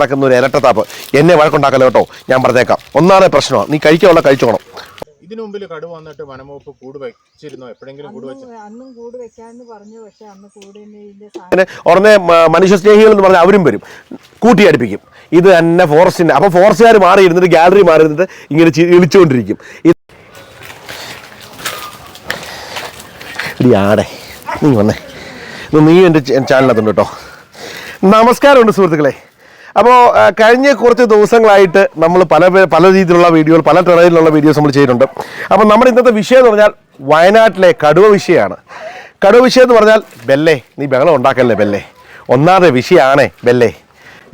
നടക്കുന്ന ഒരു ഇരട്ടത്താപ്പ് എന്നെ വഴക്കുണ്ടാക്കല്ലോ കേട്ടോ. ഞാൻ പറഞ്ഞേക്കാം. ഒന്നാമത്തെ പ്രശ്നമാണ് നീ കഴിക്കാനുള്ള കഴിച്ചോണം. ഇതിനു മുമ്പിൽ കടുവ വന്നിട്ട് വനംവകുപ്പ് കൂട് വെച്ചിരുന്നോ? എപ്പോഴെങ്കിലും കൂട് വെച്ചു അന്നും കൂട് വെക്കാന്ന് പറഞ്ഞു. പക്ഷെ അന്ന് കൂടിന്റെ ഉടനെ മനുഷ്യസ്നേഹികൾ മനുഷ്യ സ്നേഹികൾ എന്ന് പറഞ്ഞാൽ അവരും വരും. കൂട്ടിയടിപ്പിക്കും ഇത് തന്നെ ഫോറസ്റ്റിന്റെ അപ്പൊ ഫോറസ്റ്റുകാർ മാറി ഇരുന്നിട്ട് ഗാലറി മാറി ഇരുന്നിട്ട് ഇങ്ങനെ ഇളിച്ചുകൊണ്ടിരിക്കും ഇടി ആടെ. നീ വന്നേ. നീ എന്റെ ചാനലിനകത്തുണ്ട് കേട്ടോ. നമസ്കാരമുണ്ട് സുഹൃത്തുക്കളെ. അപ്പോൾ കഴിഞ്ഞ കുറച്ച് ദിവസങ്ങളായിട്ട് നമ്മൾ പല പല രീതിയിലുള്ള വീഡിയോകൾ പല ടെറയിലുള്ള വീഡിയോസ് നമ്മൾ ചെയ്തിട്ടുണ്ട്. അപ്പോൾ നമ്മുടെ ഇന്നത്തെ വിഷയം എന്ന് പറഞ്ഞാൽ വയനാട്ടിലെ കടുവ വിഷയമാണ് കടുവ വിഷയം എന്ന് പറഞ്ഞാൽ ബെല്ലേ നീ ബഹളം ഉണ്ടാക്കല്ലേ ബെല്ലേ? ഒന്നാമത്തെ വിഷയമാണേ ബെല്ലേ.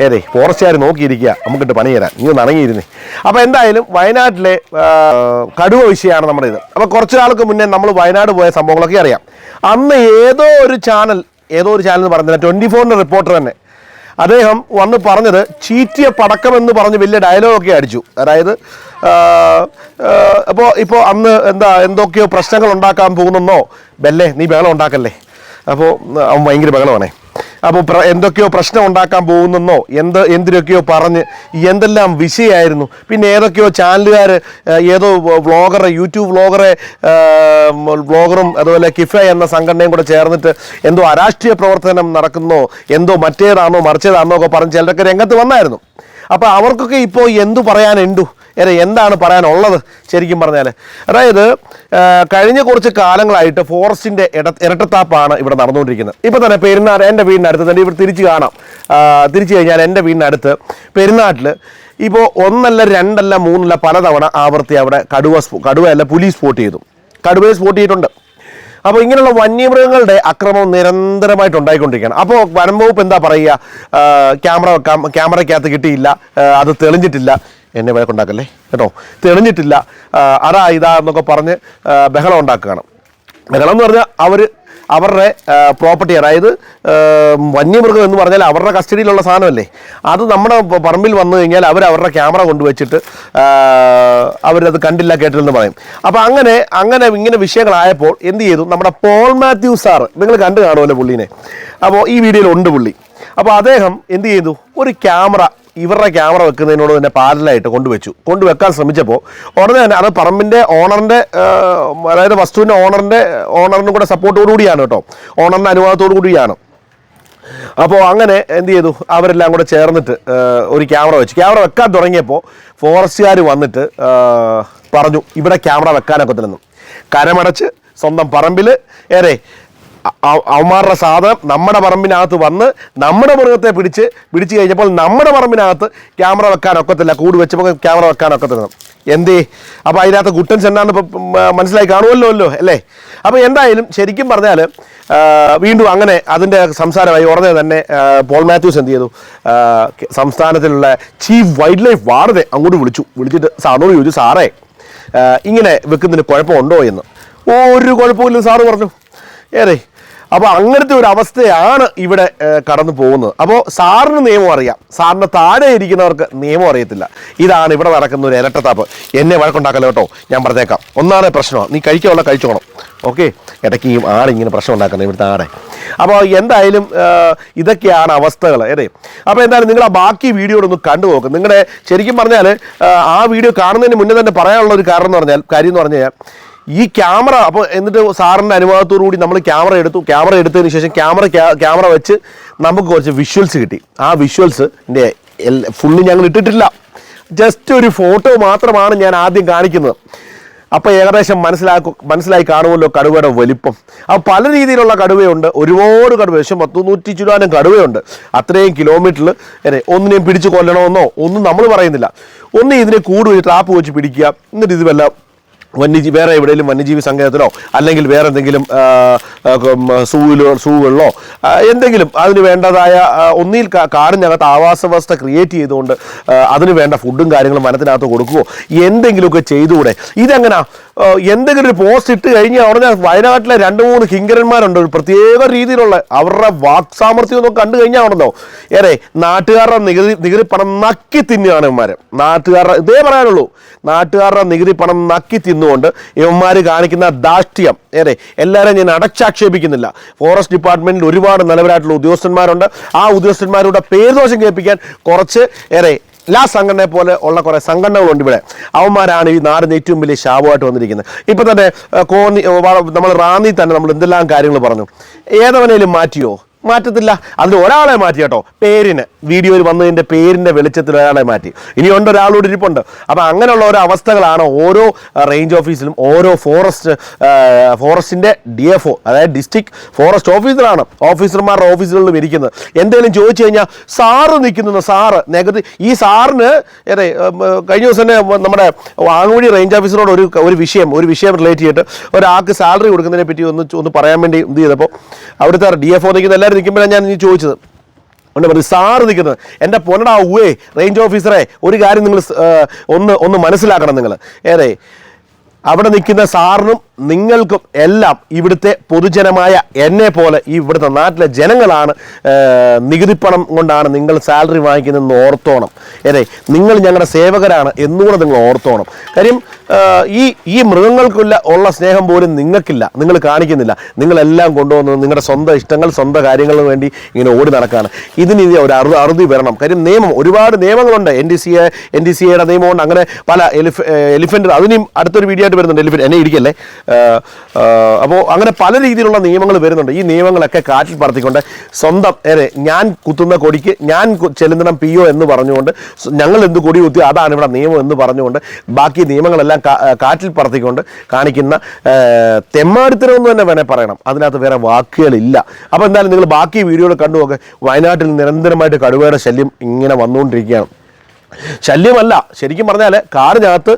ഏതേ ഫോറസ്റ്റുകാർ നോക്കിയിരിക്കുക നമുക്കിട്ട് പണി തരാം നീ ഒന്ന് ഇറങ്ങിയിരുന്നേ അപ്പോൾ എന്തായാലും വയനാട്ടിലെ കടുവ വിഷയമാണ് നമ്മുടെ ഇത്. അപ്പോൾ കുറച്ച് നാൾക്ക് മുന്നേ നമ്മൾ വയനാട് പോയ സംഭവങ്ങളൊക്കെ അറിയാം. അന്ന് ഏതോ ഒരു ചാനൽ ഏതോ ഒരു ചാനൽ പറഞ്ഞില്ല ട്വന്റി ഫോറിന്റെ റിപ്പോർട്ടർ തന്നെ അദ്ദേഹം വന്ന് പറഞ്ഞത് ചീറ്റിയ പടക്കം എന്ന് പറഞ്ഞ് വലിയ ഡയലോഗൊക്കെ അടിച്ചു. അതായത് അപ്പോൾ ഇപ്പോൾ അന്ന് എന്താ എന്തൊക്കെയോ പ്രശ്നങ്ങൾ ഉണ്ടാക്കാൻ പോകുന്നെന്നോ? ബെല്ലേ നീ ബഹളം ഉണ്ടാക്കല്ലേ? അപ്പോൾ അവൻ ഭയങ്കര ബഹളമാണേ. അപ്പോൾ എന്തൊക്കെയോ പ്രശ്നം ഉണ്ടാക്കാൻ പോകുന്നെന്നോ എന്ത് എന്തിനൊക്കെയോ പറഞ്ഞ് എന്തെല്ലാം വിഷയമായിരുന്നു. പിന്നെ ഏതൊക്കെയോ ചാനലുകാർ ഏതോ വ്ളോഗറെ യൂട്യൂബ് വ്ളോഗറെ വ്ളോഗറും അതുപോലെ കിഫ എന്ന സംഘടനയും കൂടെ ചേർന്നിട്ട് എന്തോ അരാഷ്ട്രീയ പ്രവർത്തനം നടക്കുന്നോ എന്തോ മറ്റേതാണോ മറിച്ചതാണോ ഒക്കെ പറഞ്ഞ് ചിലരൊക്കെ രംഗത്ത് വന്നായിരുന്നു. അപ്പോൾ അവർക്കൊക്കെ ഇപ്പോൾ എന്തു പറയാനുണ്ടു? ഏറെ എന്താണ് പറയാനുള്ളത് ശരിക്കും പറഞ്ഞാൽ അതായത് കഴിഞ്ഞ കുറച്ച് കാലങ്ങളായിട്ട് ഫോറസ്റ്റിന്റെ ഇട ഇരട്ടത്താപ്പാണ് ഇവിടെ നടന്നുകൊണ്ടിരിക്കുന്നത്. ഇപ്പോൾ തന്നെ പെരുന്നാട് എന്റെ വീടിനടുത്ത് തന്നെ ഇവിടെ തിരിച്ച് കാണാം. തിരിച്ചു കഴിഞ്ഞാൽ എന്റെ വീടിനടുത്ത് പെരുന്നാട്ടിൽ ഇപ്പോൾ ഒന്നല്ല രണ്ടല്ല മൂന്നല്ല പലതവണ ആവർത്തി അവിടെ കടുവ കടുവയല്ല പുലി സ്പോട്ട് ചെയ്തു. കടുവയെ സ്പോട്ട് ചെയ്തിട്ടുണ്ട്. അപ്പോൾ ഇങ്ങനെയുള്ള വന്യമൃഗങ്ങളുടെ അക്രമം നിരന്തരമായിട്ട് ഉണ്ടായിക്കൊണ്ടിരിക്കുകയാണ്. അപ്പോൾ വനം വകുപ്പ് എന്താ പറയുക? ക്യാമറ ക്യാമറയ്ക്കകത്ത് കിട്ടിയില്ല. അത് തെളിഞ്ഞിട്ടില്ല. എന്നെ വഴക്കുണ്ടാക്കല്ലേ? കേട്ടോ? തെളിഞ്ഞിട്ടില്ല. അതാ ഇതാ എന്നൊക്കെ പറഞ്ഞ് ബഹളം ഉണ്ടാക്കുകയാണ്. ബഹളം എന്ന് പറഞ്ഞാൽ അവർ അവരുടെ പ്രോപ്പർട്ടി അതായത് വന്യമൃഗം എന്ന് പറഞ്ഞാൽ അവരുടെ കസ്റ്റഡിയിലുള്ള സാധനമല്ലേ? അത് നമ്മുടെ പറമ്പിൽ വന്നു കഴിഞ്ഞാൽ അവർ അവരുടെ ക്യാമറ കൊണ്ടുവച്ചിട്ട് അവരത് കണ്ടില്ല കേട്ടില്ലെന്ന് പറയും. അപ്പോൾ അങ്ങനെ അങ്ങനെ ഇങ്ങനെ വിഷയങ്ങളായപ്പോൾ എന്ത് ചെയ്തു? നമ്മുടെ പോൾ മാത്യു സാർ നിങ്ങൾ കണ്ടു കാണുമല്ലോ പുള്ളീനെ. അപ്പോൾ ഈ വീഡിയോയിൽ ഉണ്ട് പുള്ളി. അപ്പോൾ അദ്ദേഹം എന്ത് ചെയ്തു? ഒരു ക്യാമറ ഇവരുടെ ക്യാമറ വെക്കുന്നതിനോട് തന്നെ പാരലായിട്ട് കൊണ്ടുവച്ചു. കൊണ്ടുവെക്കാൻ ശ്രമിച്ചപ്പോൾ ഉടനെ തന്നെ അത് പറമ്പിന്റെ ഓണറിന്റെ അതായത് വസ്തുവിന്റെ ഓണറിന്റെ ഓണറിനും കൂടെ സപ്പോർട്ടോടു കൂടിയാണ് കേട്ടോ. ഓണറിന്റെ അനുവാദത്തോടു കൂടിയാണ്. അപ്പോൾ അങ്ങനെ എന്ത് ചെയ്തു? അവരെല്ലാം കൂടെ ചേർന്നിട്ട് ഒരു ക്യാമറ വെച്ചു. ക്യാമറ വെക്കാൻ തുടങ്ങിയപ്പോൾ ഫോറസ്റ്റുകാർ വന്നിട്ട് പറഞ്ഞു ഇവിടെ ക്യാമറ വെക്കാനൊക്കത്തില്ലെന്നും. കരമടച്ച് സ്വന്തം പറമ്പിൽ ഏറെ അവന്മാരുടെ സാധനം നമ്മുടെ പറമ്പിനകത്ത് വന്ന് നമ്മുടെ മൃഗത്തെ പിടിച്ച് പിടിച്ചു കഴിഞ്ഞപ്പോൾ നമ്മുടെ പറമ്പിനകത്ത് ക്യാമറ വെക്കാനൊക്കത്തില്ല കൂട് വെച്ചപ്പോൾ ക്യാമറ വെക്കാനൊക്കത്തില്ല എന്തേ? അപ്പോൾ അതിനകത്ത് കുട്ടൻസ് ഇപ്പം മനസ്സിലായി കാണുമല്ലോ അല്ലോ അല്ലേ? അപ്പോൾ എന്തായാലും ശരിക്കും പറഞ്ഞാൽ വീണ്ടും അങ്ങനെ അതിന്റെ സംസാരമായി ഉടനെ തന്നെ പോൾ മാത്യൂസ് എന്ത് ചെയ്തു? സംസ്ഥാനത്തിലുള്ള ചീഫ് വൈൽഡ് ലൈഫ് വാർഡനെ അങ്ങോട്ട് വിളിച്ചു. വിളിച്ചിട്ട് സാറിനോട് ചോദിച്ചു സാറേ ഇങ്ങനെ വെക്കുന്നതിന് കുഴപ്പമുണ്ടോ? എന്ന്. ഒരു കുഴപ്പമില്ല സാറ് പറഞ്ഞു. ഏറെ അപ്പോൾ അങ്ങനത്തെ ഒരു അവസ്ഥയാണ് ഇവിടെ കടന്നു പോകുന്നത്. അപ്പോൾ സാറിന് നിയമം അറിയാം. സാറിന് താഴെ ഇരിക്കുന്നവർക്ക് നിയമം അറിയത്തില്ല. ഇതാണ് ഇവിടെ നടക്കുന്ന ഒരു ഇരട്ടത്താപ്പ്. എന്നെ വഴക്കുണ്ടാക്കല്ലോ കേട്ടോ? ഞാൻ പറഞ്ഞേക്കാം. ഒന്നാണ് പ്രശ്നമാണ്. നീ കഴിക്കാനുള്ള കഴിച്ചോണം ഓക്കെ? ഇടയ്ക്ക് ഈ ആളിങ്ങനെ പ്രശ്നം ഉണ്ടാക്കുന്നത് ഇവിടുത്തെ ആടെ. അപ്പോൾ എന്തായാലും ഇതൊക്കെയാണ് അവസ്ഥകൾ. അതെ? അപ്പോൾ എന്തായാലും നിങ്ങൾ ആ ബാക്കി വീഡിയോ ഒന്ന് കണ്ടു നോക്കും. നിങ്ങളുടെ ശരിക്കും പറഞ്ഞാൽ ആ വീഡിയോ കാണുന്നതിന് മുന്നേ തന്നെ പറയാനുള്ള ഒരു കാരണം എന്ന് പറഞ്ഞാൽ കാര്യം എന്ന് പറഞ്ഞാൽ ഈ ക്യാമറ അപ്പോൾ എന്നിട്ട് സാറിന്റെ അനുവാദത്തോടു കൂടി നമ്മൾ ക്യാമറ എടുത്തു. ക്യാമറ എടുത്തതിന് ശേഷം ക്യാമറ ക്യാമറ വെച്ച് നമുക്ക് കുറച്ച് വിഷ്വൽസ് കിട്ടി. ആ വിഷ്വൽസ് ഫുള്ള് ഞങ്ങൾ ഇട്ടിട്ടില്ല. ജസ്റ്റ് ഒരു ഫോട്ടോ മാത്രമാണ് ഞാൻ ആദ്യം കാണിക്കുന്നത്. അപ്പോൾ ഏകദേശം മനസ്സിലാക്കു മനസ്സിലായി കാണുമല്ലോ കടുവയുടെ വലിപ്പം. അപ്പോൾ പല രീതിയിലുള്ള കടുവയുണ്ട്. ഒരുപാട് കടുവ പക്ഷേ പത്ത് നൂറ്റി ചുരാനും കടുവയുണ്ട്. അത്രയും കിലോമീറ്ററിൽ അതെ ഒന്നിനെയും പിടിച്ച് കൊല്ലണമെന്നോ ഒന്നും നമ്മൾ പറയുന്നില്ല. ഒന്ന് ഇതിനെ കൂടുതൽ ട്രാപ്പ് വെച്ച് പിടിക്കുക. എന്നിട്ട് ഇത് വല്ല വന്യജീവി വേറെ എവിടെയെങ്കിലും വന്യജീവി സങ്കേതത്തിലോ അല്ലെങ്കിൽ വേറെ എന്തെങ്കിലും സൂവിലോ സൂകളിലോ ആ, എന്തെങ്കിലും അതിന് വേണ്ടതായ ഒന്നിൽ കാടിനകത്ത് ആവാസ വ്യവസ്ഥ ക്രിയേറ്റ് ചെയ്തുകൊണ്ട് അതിന് വേണ്ട ഫുഡും കാര്യങ്ങളും വനത്തിനകത്ത് കൊടുക്കുകയോ എന്തെങ്കിലുമൊക്കെ ചെയ്തുകൂടെ? ഇതെങ്ങനെ? എന്തെങ്കിലും ഒരു പോസ്റ്റ് ഇട്ട് കഴിഞ്ഞാൽ ഉടനെ വയനാട്ടിലെ രണ്ട് മൂന്ന് കിങ്കരന്മാരുണ്ട്. ഒരു പ്രത്യേക രീതിയിലുള്ള അവരുടെ വാക് സാമർഥ്യം ഒന്നും കണ്ടു കഴിഞ്ഞാൽ ഉണ്ടല്ലോ. ഏറെ നാട്ടുകാരുടെ നികുതി നികുതി പണം നക്കി തിന്നുകയാണ് ഇവന്മാർ നാട്ടുകാരുടെ ഇതേ പറയാനുള്ളൂ. നാട്ടുകാരുടെ നികുതി പണം നക്കി തിന്നുകൊണ്ട് ഇവന്മാർ കാണിക്കുന്ന ദാഷ്ട്യം. ഏറെ എല്ലാവരെയും ഞാൻ അടച്ചാക്ഷേപിക്കുന്നില്ല. ഫോറസ്റ്റ് ഡിപ്പാർട്ട്മെന്റിൽ ഒരുപാട് നിലവരായിട്ടുള്ള ഉദ്യോഗസ്ഥന്മാരുണ്ട്. ആ ഉദ്യോഗസ്ഥന്മാരുടെ പേരുദോഷം കേൾപ്പിക്കാൻ കുറച്ച് ഏറെ എല്ലാ സംഘടനയെ പോലെ ഉള്ള കുറേ സംഘടനകളുണ്ട് ഇവിടെ. അവന്മാരാണ് ഈ നാടിന് ഏറ്റവും വലിയ ശാപമായിട്ട് വന്നിരിക്കുന്നത്. ഇപ്പം തന്നെ കോന്നി നമ്മൾ റാന്നി തന്നെ നമ്മൾ എന്തെല്ലാം കാര്യങ്ങൾ പറഞ്ഞു. ഏതവനേലും മാറ്റിയോ? മാറ്റത്തില്ല. അതിൽ ഒരാളെ മാറ്റി കേട്ടോ. പേരിന്. വീഡിയോയിൽ വന്നതിന്റെ പേരിന്റെ വെളിച്ചത്തിൽ ഒരാളെ മാറ്റി. ഇനി ഉണ്ട് ഒരാളോട് ഇരിപ്പുണ്ട്. അപ്പോൾ അങ്ങനെയുള്ള ഓരോ അവസ്ഥകളാണ് ഓരോ റേഞ്ച് ഓഫീസിലും ഓരോ ഫോറസ്റ്റ് ഫോറസ്റ്റിന്റെ ഡി എഫ് ഒ അതായത് ഡിസ്ട്രിക്ട് ഫോറസ്റ്റ് ഓഫീസറാണ് ഓഫീസർമാരുടെ ഓഫീസുകളിലും ഇരിക്കുന്നത്. എന്തെങ്കിലും ചോദിച്ചു കഴിഞ്ഞാൽ സാറ് നിൽക്കുന്നു സാറ്. നികത്തി ഈ സാറിന് ഏതെ കഴിഞ്ഞ ദിവസം തന്നെ നമ്മുടെ ആങ്ങുഴി റേഞ്ച് ഓഫീസറോട് ഒരു ഒരു വിഷയം ഒരു വിഷയം റിലേറ്റ് ചെയ്തിട്ട് ഒരാൾക്ക് സാലറി കൊടുക്കുന്നതിനെ പറ്റി ഒന്ന് ഒന്ന് പറയാൻ വേണ്ടി ഇത് ചെയ്തപ്പോൾ അവിടുത്തെ ഡി എഫ് ഒ നിൽക്കുന്ന എല്ലാവരും നിൽക്കുമ്പോഴാണ് ഞാൻ ഇനി ചോദിച്ചത്. ഉണ്ട് പറഞ്ഞു സാറ് നിൽക്കുന്നത് എന്റെ പൊന്നടാ ഉവേ റേഞ്ച് ഓഫീസറെ ഒരു കാര്യം നിങ്ങൾ ഒന്ന് ഒന്ന് മനസ്സിലാക്കണം നിങ്ങൾ. ഏറെ അവിടെ നിൽക്കുന്ന സാറിനും നിങ്ങൾക്കും എല്ലാം ഇവിടുത്തെ പൊതുജനമായ എന്നെ പോലെ ഈ ഇവിടുത്തെ നാട്ടിലെ ജനങ്ങളാണ് നികുതി നികുതിപ്പണം കൊണ്ടാണ് നിങ്ങൾ സാലറി വാങ്ങിക്കുന്നതെന്ന് ഓർത്തോണം. അതെ നിങ്ങൾ ഞങ്ങളുടെ സേവകരാണ് എന്നുകൂടെ നിങ്ങൾ ഓർത്തോണം. കാര്യം ഈ ഈ മൃഗങ്ങൾക്കുള്ള ഉള്ള സ്നേഹം പോലും നിങ്ങൾക്കില്ല നിങ്ങൾ കാണിക്കുന്നില്ല. നിങ്ങളെല്ലാം കൊണ്ടുവന്നത് നിങ്ങളുടെ സ്വന്തം ഇഷ്ടങ്ങൾ സ്വന്തം കാര്യങ്ങൾക്ക് വേണ്ടി ഇങ്ങനെ ഓടി നടക്കുകയാണ് ഇതിന് ഒരു അറുതി അറുതി വരണം. കാര്യം നിയമം ഒരുപാട് നിയമങ്ങളുണ്ട്. N D C A N D C എയുടെ നിയമമുണ്ട് അങ്ങനെ പല എലിഫ എലിഫന്റ് അതിനും അടുത്തൊരു വീഡിയോ ആയിട്ട് വരുന്നുണ്ട്. എലിഫന്റ് എന്നെ ഇരിക്കല്ലേ? അപ്പോൾ അങ്ങനെ പല രീതിയിലുള്ള നിയമങ്ങൾ വരുന്നുണ്ട്. ഈ നിയമങ്ങളൊക്കെ കാറ്റിൽ പറത്തിക്കൊണ്ട് സ്വന്തം ഏറെ ഞാൻ കുത്തുന്ന കൊടിക്ക് ഞാൻ ചെല്ലുന്നിടം പി ഒ എന്ന് പറഞ്ഞുകൊണ്ട് ഞങ്ങൾ എന്ത് കൊടി കുത്തി അതാണ് ഇവിടെ നിയമം എന്ന് പറഞ്ഞുകൊണ്ട് ബാക്കി നിയമങ്ങളെല്ലാം കാറ്റിൽ പറത്തിക്കൊണ്ട് കാണിക്കുന്ന തെമ്മാടിത്തരം എന്ന് തന്നെ വേണേൽ പറയണം. അതിനകത്ത് വേറെ വാക്കുകളില്ല. അപ്പോൾ എന്തായാലും നിങ്ങൾ ബാക്കി വീഡിയോകൾ കണ്ടു നോക്ക്. വയനാട്ടിൽ നിരന്തരമായിട്ട് കടുവയുടെ ശല്യം ഇങ്ങനെ വന്നുകൊണ്ടിരിക്കുകയാണ്. ശല്യമല്ല. ശരിക്കും പറഞ്ഞാൽ കാടിനകത്ത്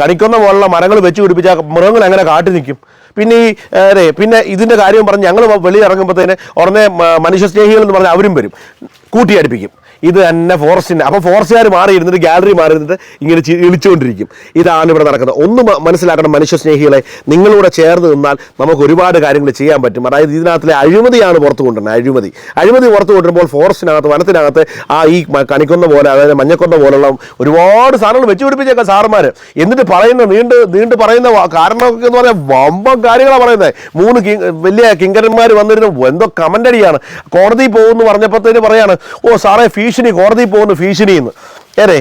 കണിക്കുന്ന പോലുള്ള മരങ്ങൾ വെച്ച് പിടിപ്പിച്ച മൃഗങ്ങൾ അങ്ങനെ കാട്ടി നിൽക്കും. പിന്നെ ഈ അതെ പിന്നെ ഇതിന്റെ കാര്യം പറഞ്ഞ് ഞങ്ങൾ വെളിയിറങ്ങുമ്പോഴത്തേന് ഉടനെ മനുഷ്യസ്നേഹികൾ എന്ന് പറഞ്ഞാൽ അവരും വരും. കൂട്ടിയടിപ്പിക്കും. ഇത് തന്നെ ഫോറസ്റ്റിന്റെ അപ്പോൾ ഫോറസ്റ്റുകാർ മാറി ഇരുന്നിട്ട് ഗാലറി മാറി ഇരുന്നിട്ട് ഇങ്ങനെ ഇളിച്ചുകൊണ്ടിരിക്കും. ഇതാണ് ഇവിടെ നടക്കുന്നത്. ഒന്ന് മനസ്സിലാക്കണം മനുഷ്യസ്നേഹികളെ നിങ്ങളൂടെ ചേർന്ന് നിന്നാൽ നമുക്ക് ഒരുപാട് കാര്യങ്ങൾ ചെയ്യാൻ പറ്റും. അതായത് ഇതിനകത്തിലെ അഴിമതിയാണ് പുറത്തു കൊണ്ടുവരുന്നത്. അഴിമതി. അഴിമതി പുറത്തു കൊണ്ടുവരുമ്പോൾ ഫോറസ്റ്റിനകത്ത് വനത്തിനകത്ത് ആ ഈ കണിക്കൊന്ന പോലെ അതായത് മഞ്ഞക്കൊന്ന പോലുള്ള ഒരുപാട് സാധനങ്ങൾ വെച്ചു പിടിപ്പിച്ചേക്കാം സാറന്മാർ എന്നിട്ട് പറയുന്ന നീണ്ട് നീണ്ട് പറയുന്ന കാരണമൊക്കെ എന്ന് പറഞ്ഞാൽ വമ്പം കാര്യങ്ങളാണ് പറയുന്നത് മൂന്ന് വലിയ കിങ്കരന്മാർ വന്നിരുന്നു. എന്തോ കമന്റ് അടിയാണ് കോടതി പോകുമെന്ന് പറഞ്ഞപ്പോഴത്തേന് പറയാണ് ഓ സാറേ ഭീഷണി കോടതി പോകുന്ന ഭീഷണി എന്ന്. ഏറെ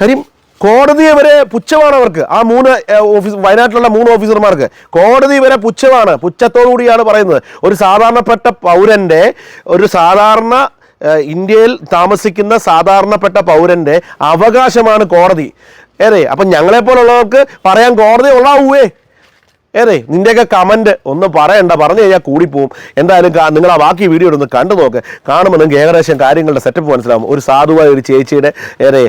കാര്യം കോടതിയെ വരെ പുച്ഛമാണ് അവർക്ക്. ആ മൂന്ന് ഓഫീസ് വയനാട്ടിലുള്ള മൂന്ന് ഓഫീസർമാർക്ക്. കോടതി വരെ പുച്ഛമാണ്. പുച്ഛത്തോടുകൂടിയാണ് പറയുന്നത്. ഒരു സാധാരണപ്പെട്ട പൗരന്റെ ഒരു സാധാരണ ഇന്ത്യയിൽ താമസിക്കുന്ന സാധാരണപ്പെട്ട പൗരന്റെ അവകാശമാണ് കോടതി. ഏറെ അപ്പം ഞങ്ങളെപ്പോലുള്ളവർക്ക് പറയാൻ കോടതി ഉള്ളാവൂവേ. ഏറെ നിന്റെയൊക്കെ കമന്റ് ഒന്ന് പറയണ്ട പറഞ്ഞു കഴിഞ്ഞാൽ കൂടിപ്പോവും. എന്തായാലും നിങ്ങൾ ആ ബാക്കി വീഡിയോ ഒന്ന് കണ്ടു നോക്ക്. കാണുമ്പോൾ നിങ്ങൾക്ക് ഏകദേശം കാര്യങ്ങളുടെ സെറ്റപ്പ് മനസ്സിലാവും. ഒരു സാധുവായ ഒരു ചേച്ചിയുടെ ഏറെ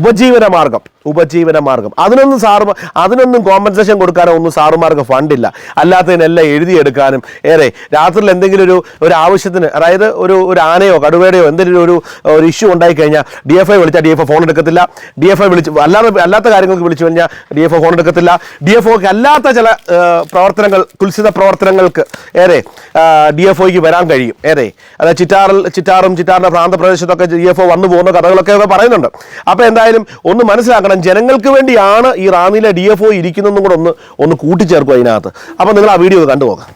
ഉപജീവന മാർഗം. ഉപജീവന മാർഗം. അതിനൊന്നും സാറ് അതിനൊന്നും കോമ്പൻസേഷൻ കൊടുക്കാനോ ഒന്നും സാറുമാർക്ക് ഫണ്ടില്ല അല്ലാത്തതിനെല്ലാം എഴുതിയെടുക്കാനും ഏറെ രാത്രിയിൽ എന്തെങ്കിലും ഒരു ഒരു ആവശ്യത്തിന് അതായത് ഒരു ഒരു ആനയോ കടുവയുടെയോ എന്തെങ്കിലും ഒരു ഒരു ഇഷ്യൂ ഉണ്ടായി കഴിഞ്ഞാൽ ഡി എഫ് ഐ വിളിച്ചാൽ ഡി എഫ് ഫോൺ എടുക്കത്തില്ല. ഡി എഫ് ഐ വിളിച്ച് അല്ലാതെ അല്ലാത്ത കാര്യങ്ങൾക്ക് വിളിച്ചു കഴിഞ്ഞാൽ ഡി എഫ് ഫോൺ എടുക്കത്തില്ല. ഡി എഫ് ഒക്ക് അല്ലാത്ത ചില പ്രവർത്തനങ്ങൾ കുൽസിത പ്രവർത്തനങ്ങൾക്ക് ഏറെ ഡി എഫ് ഒക്ക് വരാൻ കഴിയും. ഏറെ അതായത് ചിറ്റാറിൽ ചിറ്റാറും ചിറ്റാറിന്റെ പ്രാന്തപ്രദേശത്തൊക്കെ ഡി എഫ് ഒ വന്നു പോകുന്ന കഥകളൊക്കെ പറയുന്നുണ്ട്. അപ്പോൾ എന്തായാലും ഒന്ന് മനസ്സിലാക്കണം ജനങ്ങൾക്ക് വേണ്ടിയാണ് ഈ റാന്നിയിലെ ഡി എഫ് ഒ ഇരിക്കുന്നതെന്നും കൂടെ ഒന്ന് ഒന്ന് കൂട്ടിച്ചേർക്കും അതിനകത്ത് അപ്പോൾ നിങ്ങൾ ആ വീഡിയോ കണ്ടു നോക്കാം.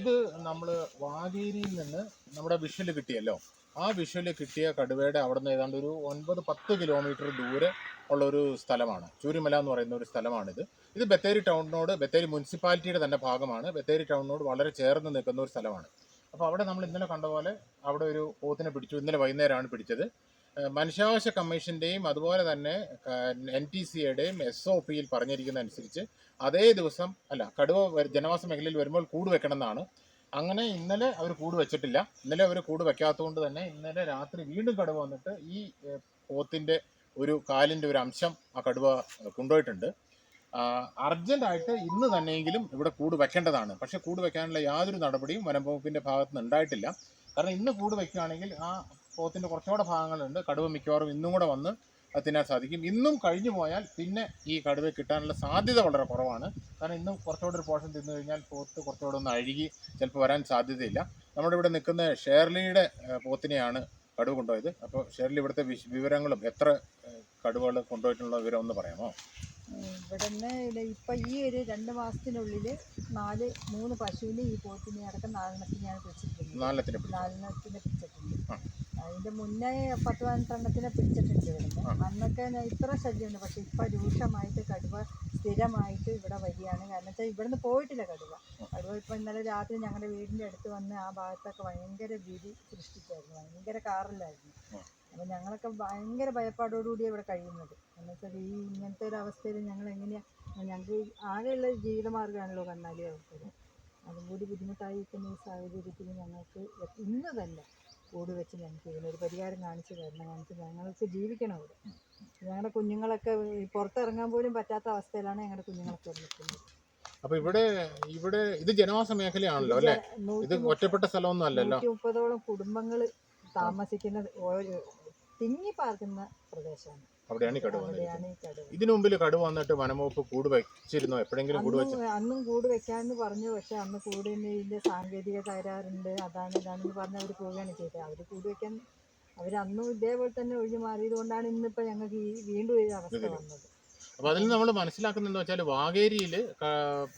ഇത് നമ്മൾ വാഗേരിയിൽ നിന്ന് നമ്മുടെ വിഷൽ കിട്ടിയല്ലോ. ആ വിഷൽ കിട്ടിയ കടുവയുടെ അവിടെ നിന്ന് ഏതാണ്ട് ഒരു ഒൻപത് പത്ത് കിലോമീറ്റർ ദൂരെ ഉള്ള ഒരു സ്ഥലമാണ്. ചൂരിമല എന്ന് പറയുന്ന ഒരു സ്ഥലമാണിത്. ഇത് ബത്തേരി ടൗണിനോട് ബത്തേരി മുനിസിപ്പാലിറ്റിയുടെ തന്നെ ഭാഗമാണ്. ബത്തേരി ടൗണിനോട് വളരെ ചേർന്ന് നിൽക്കുന്ന ഒരു സ്ഥലമാണ്. അപ്പോൾ അവിടെ നമ്മൾ ഇന്നലെ കണ്ട പോലെ അവിടെ ഒരു പോത്തിനെ പിടിച്ചു. ഇന്നലെ വൈകുന്നേരമാണ് പിടിച്ചത്. മനുഷ്യാവകാശ കമ്മീഷന്റെയും അതുപോലെ തന്നെ എൻ ടി സിയുടെയും എസ് ഒ പിയിൽ പറഞ്ഞിരിക്കുന്ന അനുസരിച്ച് അതേ ദിവസം അല്ല കടുവ ജനവാസ മേഖലയിൽ വരുമ്പോൾ കൂട് വെക്കണം എന്നാണ് അങ്ങനെ ഇന്നലെ അവർ കൂട് വെച്ചിട്ടില്ല. ഇന്നലെ അവർ കൂട് വെക്കാത്തതുകൊണ്ട് തന്നെ ഇന്നലെ രാത്രി വീണ്ടും കടുവ വന്നിട്ട് ഈ പോത്തിന്റെ ഒരു കാലിന്റെ ഒരു അംശം ആ കടുവ കൊണ്ടുപോയിട്ടുണ്ട്. അർജന്റ് ആയിട്ട് ഇന്ന് തന്നെയെങ്കിലും ഇവിടെ കൂട് വെക്കേണ്ടതാണ്. പക്ഷെ കൂട് വെക്കാനുള്ള യാതൊരു നടപടിയും വനം വകുപ്പിന്റെ ഭാഗത്ത് ഉണ്ടായിട്ടില്ല. കാരണം ഇന്ന് കൂട് വെക്കുകയാണെങ്കിൽ ആ പോത്തിന്റെ കുറച്ചുകൂടെ ഭാഗങ്ങളുണ്ട്. കടുവ മിക്കവാറും ഇന്നും കൂടെ വന്ന് തിന്നാൻ സാധിക്കും. ഇന്നും കഴിഞ്ഞു പോയാൽ പിന്നെ ഈ കടുവ കിട്ടാനുള്ള സാധ്യത വളരെ കുറവാണ്. കാരണം ഇന്നും കുറച്ചുകൂടെ ഒരു പോർഷൻ തിന്നു കഴിഞ്ഞാൽ പോത്ത് കുറച്ചുകൂടെ ഒന്ന് അഴുകി ചിലപ്പോൾ വരാൻ സാധ്യതയില്ല. നമ്മുടെ ഇവിടെ നിൽക്കുന്ന ഷേർലിയുടെ പോത്തിനെയാണ് കടുവ കൊണ്ടുപോയത്. അപ്പോൾ ഷേർലി ഇവിടുത്തെ വിവരങ്ങളും എത്ര കടുവകൾ കൊണ്ടുപോയിട്ടുള്ള വിവരം ഒന്ന് പറയാമോ? ഇവിടെ നിന്ന് ഇപ്പം ഈ ഒരു രണ്ട് മാസത്തിനുള്ളിൽ നാല് മൂന്ന് പശുവിനെ ഈ പോത്തിനെ അടക്കം നാലെണ്ണത്തിനെയാണ് പിടിച്ചിട്ടുള്ളത് നാലെണ്ണത്തിനെ പിടിച്ചു. നാലെണ്ണത്തിനെ പിടിച്ചിട്ടുണ്ട്. അതിന്റെ മുന്നേ പത്ത് പന്ത്രണ്ടത്തിനെ പിടിച്ചിട്ടുണ്ട് ഇവിടുന്ന് അന്നൊക്കെ ഇത്ര ശല്യമുണ്ട്. പക്ഷെ ഇപ്പം രൂക്ഷമായിട്ട് കടുവ സ്ഥിരമായിട്ട് ഇവിടെ വരികയാണ്. കാരണം വെച്ചാൽ ഇവിടുന്ന് പോയിട്ടില്ല കടുവ. കടുവ ഇപ്പം ഇന്നലെ രാത്രി ഞങ്ങളുടെ വീടിന്റെ അടുത്ത് വന്ന് ആ ഭാഗത്തൊക്കെ ഭയങ്കര ഭീതി സൃഷ്ടിച്ചായിരുന്നു. ഭയങ്കര കാറിലായിരുന്നു അപ്പൊ അപ്പോൾ ഞങ്ങളൊക്കെ ഭയങ്കര ഭയപ്പാടോടുകൂടിയാണ് ഇവിടെ കഴിയുന്നത്. എന്നുവെച്ചാൽ ഈ ഇങ്ങനത്തെ ഒരു അവസ്ഥയിൽ ഞങ്ങൾ എങ്ങനെയാണ് ഞങ്ങൾക്ക് ആകെയുള്ള ജീവിതമാർഗമാണല്ലോ കണ്ണാലി അവസ്ഥ അതും കൂടി ബുദ്ധിമുട്ടായിരിക്കുന്ന ഈ സാഹചര്യത്തിൽ ഞങ്ങൾക്ക് ഇന്ന് തന്നെ കൂട് വെച്ച് ഞങ്ങൾക്ക് ഇതിനൊരു പരിഹാരം കാണിച്ചു തരണം. ഞങ്ങൾക്ക് ഞങ്ങൾക്ക് ജീവിക്കണം അവിടെ. ഞങ്ങളുടെ കുഞ്ഞുങ്ങളൊക്കെ പുറത്തിറങ്ങാൻ പോലും പറ്റാത്ത അവസ്ഥയിലാണ് ഞങ്ങളുടെ കുഞ്ഞുങ്ങളൊക്കെ നിൽക്കുന്നത്. അപ്പൊ ഇവിടെ ഇവിടെ ഇത് ജനവാസ മേഖലയാണല്ലോ അല്ലെ? ഇത് ഒറ്റപ്പെട്ട സ്ഥലമൊന്നും അല്ലല്ലോ. മുപ്പതോളം കുടുംബങ്ങൾ താമസിക്കുന്ന ഒരു തിങ്ങി പാർക്കുന്ന പ്രദേശമാണ്. അവിടെയാണ് ഈ കടുവ വന്നിരിക്കുന്നത്. അവിടെയാണ് ഈ കടുവ ഇതിനു മുമ്പിൽ കടുവ വന്നിട്ട് വനംവകുപ്പ് കൂട് വെച്ചിരുന്നോ? എപ്പോഴെങ്കിലും കൂട് വെച്ചു? അന്നും അന്നും കൂട് വെക്കാന്ന് പറഞ്ഞു. പക്ഷെ അന്ന് കൂടിന് ഇതിന്റെ സാങ്കേതിക തകരാറുണ്ട്. അതാണ് ഇതാണെന്ന് പറഞ്ഞ് അവർ പോവുകയാണ് ചെയ്തത്. അവർ കൂട് വെക്കാൻ അവർ അന്നും ഇതേപോലെ തന്നെ ഒഴിഞ്ഞു മാറിയത് കൊണ്ടാണ് ഇന്നിപ്പോൾ ഞങ്ങൾക്ക് ഈ വീണ്ടും ഒരു അവസ്ഥ വന്നത്. അപ്പൊ അതിൽ നമ്മൾ മനസ്സിലാക്കുന്നത് വെച്ചാൽ വാഗേരിയിൽ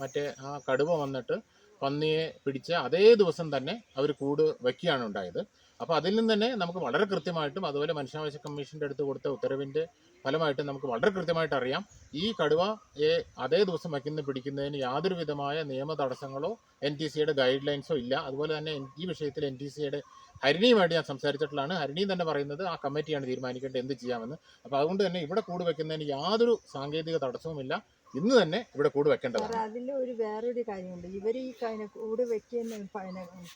മറ്റേ ആ കടുവ വന്നിട്ട് പന്നിയെ പിടിച്ച അതേ ദിവസം തന്നെ അവർ കൂട് വെക്കുകയാണ് ഉണ്ടായത്. അപ്പോൾ അതിൽ നിന്ന് തന്നെ നമുക്ക് വളരെ കൃത്യമായിട്ടും അതുപോലെ മനുഷ്യാവകാശ കമ്മീഷന്റെ അടുത്ത് കൊടുത്ത ഉത്തരവിന്റെ ഫലമായിട്ടും നമുക്ക് വളരെ കൃത്യമായിട്ട് അറിയാം. ഈ കടുവയെ അതേ ദിവസം വയ്ക്കുന്ന പിടിക്കുന്നതിന് യാതൊരു വിധമായ നിയമ തടസ്സങ്ങളോ എൻ ടി സിയുടെ ഗൈഡ് ലൈൻസോ ഇല്ല. അതുപോലെ തന്നെ ഈ വിഷയത്തിൽ എൻ ടി സിയുടെ ഹരിണിയുമായിട്ട് ഞാൻ സംസാരിച്ചിട്ടുള്ളതാണ്. ഹരിണി തന്നെ പറയുന്നത് ആ കമ്മിറ്റിയാണ് തീരുമാനിക്കേണ്ടത് എന്ത് ചെയ്യാമെന്ന്. അപ്പോൾ അതുകൊണ്ട് തന്നെ ഇവിടെ കൂട് വെക്കുന്നതിന് യാതൊരു സാങ്കേതിക തടസ്സവുമില്ല. ഇന്ന് തന്നെ ഇവിടെ കൂട് വെക്കേണ്ടതാണ്. അതിൽ ഒരു വേറൊരു കാര്യമുണ്ട്. ഇവർ ഈ കൂട് വെക്കുന്ന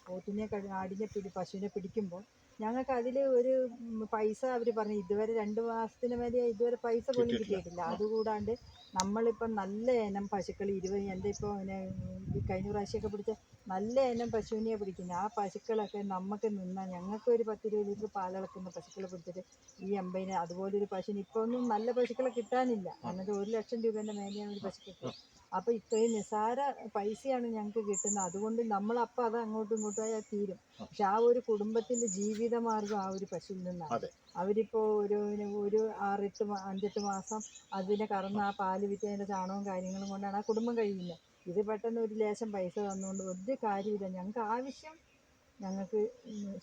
പോത്തിനെ ആടിനെ പിടി പശുവിനെ പിടിക്കുമ്പോൾ ഞങ്ങൾക്ക് അതിൽ ഒരു പൈസ അവർ പറഞ്ഞു ഇതുവരെ രണ്ട് മാസത്തിന് മേലെ ഇതുവരെ പൈസ പോലും കിട്ടിയിട്ടില്ല. അതുകൂടാണ്ട് നമ്മളിപ്പം നല്ല ഇനം പശുക്കൾ ഇരുപത് എന്റെ ഇപ്പോൾ പിന്നെ കഴിഞ്ഞ പ്രാവശ്യമൊക്കെ പിടിച്ച നല്ല ഇനം പശുവിനെ പിടിക്കുന്നത് ആ പശുക്കളൊക്കെ നമുക്ക് നിന്നാൽ ഞങ്ങൾക്ക് ഒരു പത്ത് ഇരുപത് ലിറ്റർ പാലിളക്കുന്ന പശുക്കളെ പിടിച്ചിട്ട് ഈ എൺപതിന് അതുപോലെ ഒരു പശുവിന് ഇപ്പോൾ ഒന്നും നല്ല പശുക്കളെ കിട്ടാനില്ല. എന്നിട്ട് ഒരു ലക്ഷം രൂപേന്റെ മേലെയാണ് ഒരു പശുക്കൾക്ക് അപ്പോൾ ഇത്രയും നിസ്സാര പൈസയാണ് ഞങ്ങൾക്ക് കിട്ടുന്നത്. അതുകൊണ്ട് നമ്മളപ്പോൾ അത് അങ്ങോട്ടും ഇങ്ങോട്ടും ആയാൽ തീരും. പക്ഷെ ആ ഒരു കുടുംബത്തിന്റെ ജീവിതമാർഗം ആ ഒരു പശുവിൽ നിന്നാണ്. അവരിപ്പോ അവരിപ്പോൾ ഒരു ഒരു ആറെട്ട് അഞ്ചെട്ട് മാസം അതിനെ കറന്ന് ആ പാൽ വിറ്റ് അതിന്റെ ചാണകവും കാര്യങ്ങളും കൊണ്ടാണ് ആ കുടുംബം കഴിയുന്നത് ഇത് പെട്ടെന്ന് ഒരു ലേശം പൈസ തന്നുകൊണ്ട് ഒരു കാര്യമില്ല ഞങ്ങൾക്ക് ആവശ്യം ഞങ്ങൾക്ക്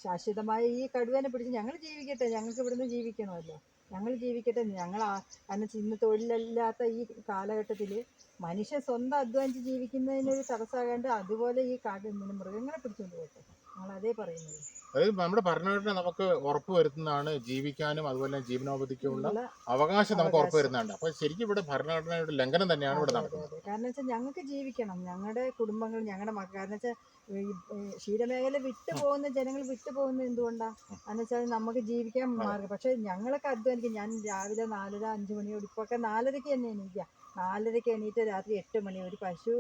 ശാശ്വതമായ ഈ കടുവേനെ പിടിച്ച് ഞങ്ങൾ ജീവിക്കട്ടെ. ഞങ്ങൾക്ക് ഇവിടുന്ന് ജീവിക്കണമല്ലോ. ഞങ്ങൾ ജീവിക്കട്ടെ. ഞങ്ങൾ വെച്ചാ ഇന്ന് തൊഴിലില്ലാത്ത ഈ കാലഘട്ടത്തിൽ മനുഷ്യൻ സ്വന്തം അധ്വാനിച്ച് ജീവിക്കുന്നതിനൊരു തടസ്സമാകാണ്ട് അതുപോലെ ഈ കാട് മൃഗങ്ങളെ പിടിച്ചുകൊണ്ട് പോകട്ടെ. ഞങ്ങൾ അതേ പറയുന്നത്. അതായത് നമ്മുടെ ഭരണഘടന നമുക്ക് ഉറപ്പ് വരുത്തുന്നതാണ് ജീവിക്കാനും അതുപോലെ തന്നെ ജീവനോപാധിക്കുമുള്ള അവകാശം നമുക്ക് ഉറപ്പ് വരുന്നതാണ്. വരുന്നുണ്ട് അപ്പോൾ ശരിക്കും ഇവിടെ ഭരണഘടനയുടെ ലംഘനം തന്നെയാണ് ഇവിടെ നടക്കുന്നത്. കാരണം വെച്ചാൽ ഞങ്ങൾക്ക് ജീവിക്കണം. ഞങ്ങളുടെ കുടുംബങ്ങൾ ഞങ്ങളുടെ മക്കൾ. കാരണം വെച്ചാൽ ക്ഷീരമേഖല വിട്ടു പോകുന്ന ജനങ്ങൾ വിട്ടു പോകുന്നത് എന്തുകൊണ്ടാണ് എന്ന് വെച്ചാൽ നമുക്ക് ജീവിക്കാൻ മാർഗം പക്ഷെ ഞങ്ങളൊക്കെ അധ്വാനിക്കും. ഞാൻ രാവിലെ നാലര അഞ്ച് മണിയോട് ഇപ്പൊക്കെ നാലരയ്ക്ക് തന്നെ എണീക്കുക നാലരയ്ക്ക് എണീറ്റ് രാത്രി എട്ട് മണി. ഒരു പശു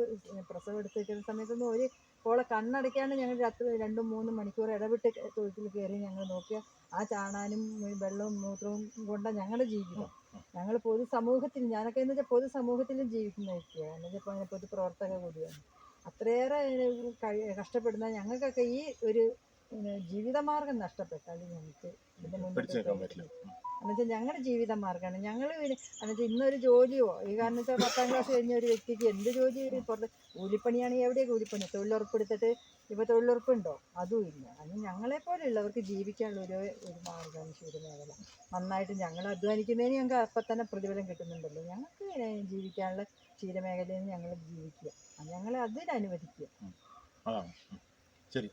പ്രസവം എടുത്ത് വെക്കുന്ന സമയത്തൊന്നും ഒരു കോളെ കണ്ണടയ്ക്കാണ്ട് ഞങ്ങൾ രാത്രി രണ്ടും മൂന്നും മണിക്കൂർ ഇടവിട്ട് തൊഴുത്തിൽ കയറി ഞങ്ങൾ നോക്കുക. ആ ചാണാനും വെള്ളവും മൂത്രവും കൊണ്ടാണ് ഞങ്ങളുടെ ജീവിതം ഞങ്ങൾ പൊതു സമൂഹത്തിൽ ഞാനൊക്കെ എന്ന് വെച്ചാൽ പൊതുസമൂഹത്തിലും ജീവിക്കുന്ന വ്യക്തിയാണ്. എന്ന് വെച്ചാൽ പൊതുപ്രവർത്തക കൂടിയാണ്. അത്രയേറെ കഷ്ടപ്പെടുന്ന ഞങ്ങൾക്കൊക്കെ ഈ ഒരു ജീവിതമാർഗം നഷ്ടപ്പെട്ടാലും ഞങ്ങൾക്ക് മുന്നിൽ എന്നുവെച്ചാൽ ഞങ്ങളുടെ ജീവിതമാർഗമാണ് ഞങ്ങൾ എന്നുവെച്ചാൽ ഇന്നൊരു ജോലിയോ ഈ കാരണം വെച്ചാൽ പത്താം ക്ലാസ് കഴിഞ്ഞ ഒരു വ്യക്തിക്ക് എന്ത് ജോലി പുറത്ത് കൂലിപ്പണിയാണെങ്കിൽ എവിടെയാണ് കൂലിപ്പണി? തൊഴിലുറപ്പെടുത്തിട്ട് ഇപ്പോൾ തൊഴിലുറപ്പുണ്ടോ? അതും ഇല്ല. അത് ഞങ്ങളെ പോലെയുള്ളവർക്ക് ജീവിക്കാനുള്ള ഒരു ഒരു മാർഗമാണ് മേഖല നന്നായിട്ട് ഞങ്ങൾ അധ്വാനിക്കുന്നതിന് ഞങ്ങൾക്ക് അപ്പം തന്നെ പ്രതിഫലം കിട്ടുന്നുണ്ടല്ലോ. ഞങ്ങൾക്ക് ജീവിക്കാനുള്ള ക്ഷീരമേഖലയിൽ ഞങ്ങൾ ജീവിക്കുക ഞങ്ങളെ അതിനനുവദിക്കുക. ശരി.